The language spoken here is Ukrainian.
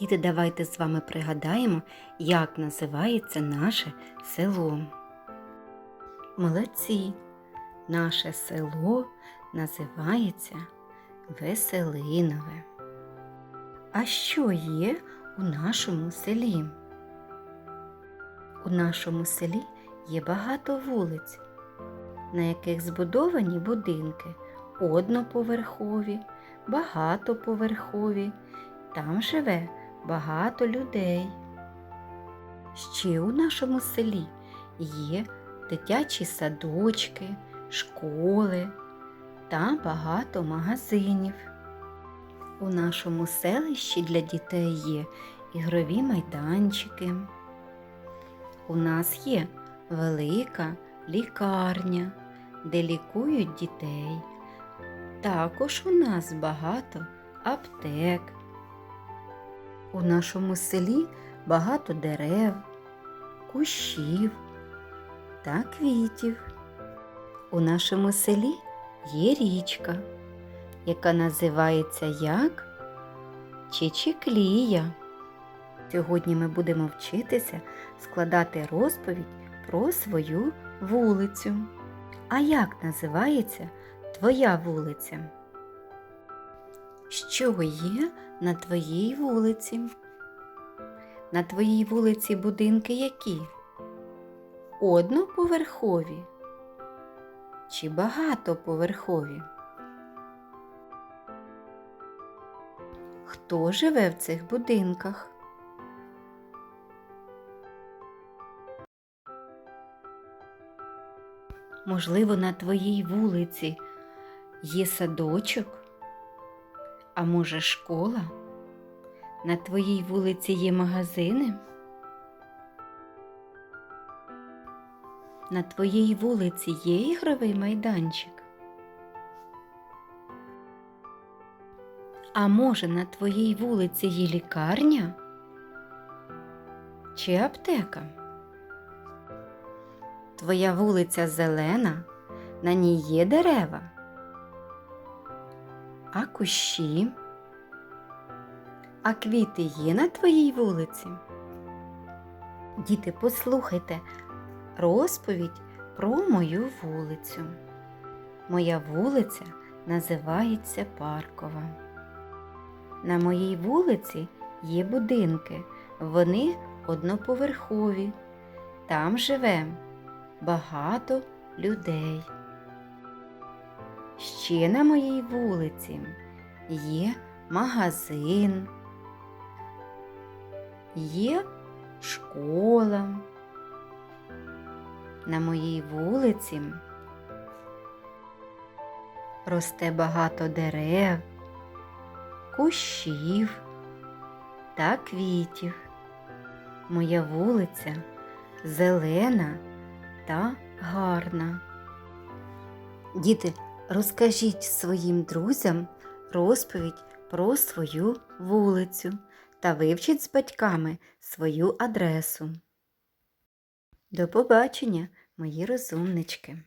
Діти, давайте з вами пригадаємо, як називається наше село. Молодці! Наше село називається Веселинове. А що є у нашому селі? У нашому селі є багато вулиць, на яких збудовані будинки одноповерхові, багатоповерхові. Там живе багато людей. Ще у нашому селі є дитячі садочки, школи та багато магазинів. У нашому селищі для дітей є ігрові майданчики. У нас є велика лікарня, де лікують дітей. Також у нас багато аптек. У нашому селі багато дерев, кущів та квітів. У нашому селі є річка, яка називається як Чичіклія. Сьогодні ми будемо вчитися складати розповідь про свою вулицю. А як називається твоя вулиця? Що є на твоїй вулиці? На твоїй вулиці будинки які? Одноповерхові чи багатоповерхові? Хто живе в цих будинках? Можливо, на твоїй вулиці є садочок? А може, школа? На твоїй вулиці є магазини? На твоїй вулиці є ігровий майданчик? А може, на твоїй вулиці є лікарня? Чи аптека? Твоя вулиця зелена, на ній є дерева. А кущі? А квіти є на твоїй вулиці? Діти, послухайте розповідь про мою вулицю. Моя вулиця називається Паркова. На моїй вулиці є будинки, вони одноповерхові. Там живе багато людей. Ще на моїй вулиці є магазин, є школа. На моїй вулиці росте багато дерев, кущів та квітів. Моя вулиця зелена та гарна. Діти, розкажіть своїм друзям розповідь про свою вулицю та вивчіть з батьками свою адресу. До побачення, мої розумнички!